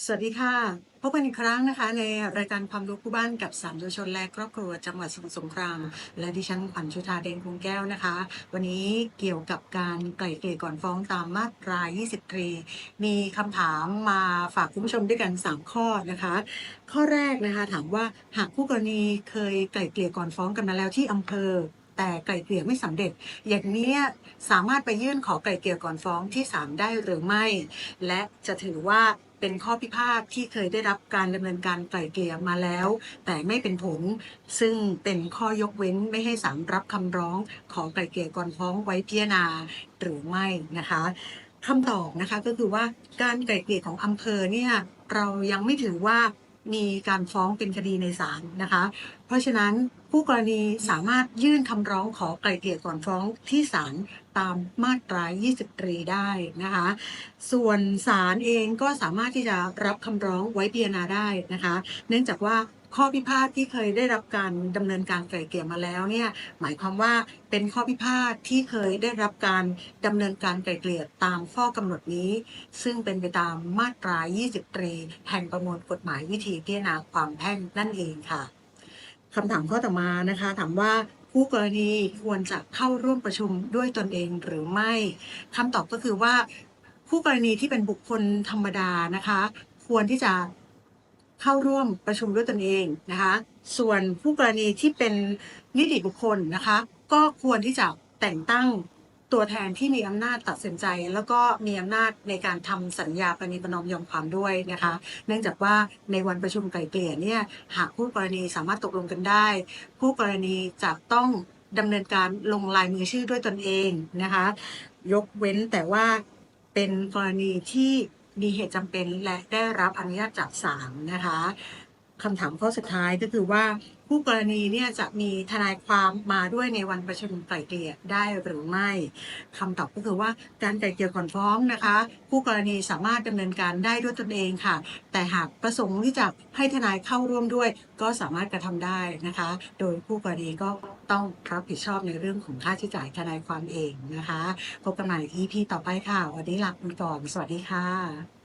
สวัสดีค่ะ พบกันอีกครั้งนะคะ ในรายการความรู้คู่บ้านกับสามเยาวชนและครอบครัวจังหวัดสมุทรสงคราม และดิฉันขวัญชุธาเดนคงแก้วนะคะ วันนี้เกี่ยวกับการไกล่เกลี่ยก่อนฟ้องตามมาตรา 23 มีคำถามมาฝากคุณผู้ชมด้วยกัน 3 ข้อนะคะ ข้อแรกนะคะถามว่าหากผู้กรณีเคยไกล่เกลี่ยก่อนฟ้องกันมาแล้วที่อำเภอแต่ไกล่เกลี่ยไม่สำเร็จ อย่างนี้สามารถไปยื่นขอไกล่เกลี่ยก่อนฟ้องที่ศาลได้หรือไม่ และจะถือว่า เป็นข้อพิพาทที่เคยได้รับการดำเนินการไกล่เกลี่ยมาแล้ว แต่ไม่เป็นผล ซึ่งเป็นข้อยกเว้นไม่ให้ศาลรับคำร้องขอไกล่เกลี่ยก่อนฟ้องไว้พิจารณาหรือไม่นะคะคำตอบนะคะก็คือว่าการไกล่เกลี่ยของอำเภอเนี่ยเรายังไม่ถือว่า มีการฟ้องเป็นคดีในศาลนะคะ เพราะฉะนั้นผู้กรณีสามารถยื่นคำร้องขอไกล่เกลี่ยก่อนฟ้องที่ศาลตามมาตรา 23 ได้นะคะ ส่วนศาลเองก็สามารถที่จะรับคำร้องไว้พิจารณาได้นะคะ เนื่องจากว่า ข้อพิพาทที่เคยได้รับการดำเนินการไกล่เกลี่ยมาแล้วเนี่ยหมายความว่าเป็นข้อพิพาทที่เคยได้รับการดำเนินการไกล่เกลี่ยตามข้อกำหนดนี้ ซึ่งเป็นไปตามมาตรา 23 แห่งประมวลกฎหมายวิธีพิจารณาความแพ่งนั่นเองค่ะคำถามข้อต่อมานะคะ ถามว่าผู้กรณีควรจะเข้าร่วมประชุมด้วยตนเองหรือไม่คำตอบก็คือว่า ผู้กรณีที่เป็นบุคคลธรรมดานะคะ ควรที่จะ เข้าร่วมประชุมด้วยตนเองนะคะ ส่วนผู้กรณีที่เป็นนิติบุคคลนะคะ ก็ควรที่จะแต่งตั้งตัวแทนที่มีอำนาจตัดสินใจ แล้วก็มีอำนาจในการทำสัญญาประนีประนอมยอมความด้วยนะคะ เนื่องจากว่าในวันประชุมไกล่เกลี่ยเนี่ยหากผู้กรณีสามารถตกลงกันได้ ผู้กรณีจะต้องดำเนินการลงลายมือชื่อด้วยตนเองนะคะ ยกเว้นแต่ว่าเป็นกรณีที่ มีเหตุจำเป็นและได้รับอนุญาตจากศาลนะคะ คำถามข้อสุดท้ายก็คือว่าผู้กรณีเนี่ยจะมีทนายความมาด้วยในวันประชุมไกล่เกลี่ยได้หรือไม่คำตอบก็คือว่าการไกล่เกลี่ยก่อนฟ้องนะคะ ผู้กรณีสามารถดำเนินการได้ด้วยตนเองค่ะ แต่หากประสงค์ที่จะให้ทนายเข้าร่วมด้วย ก็สามารถกระทำได้นะคะ โดยผู้กรณีก็ต้องรับผิดชอบในเรื่องของค่าใช้จ่ายทนายความเองนะคะพบกันใหม่ EP ต่อไปค่ะวันนี้ลาไปก่อนสวัสดีค่ะ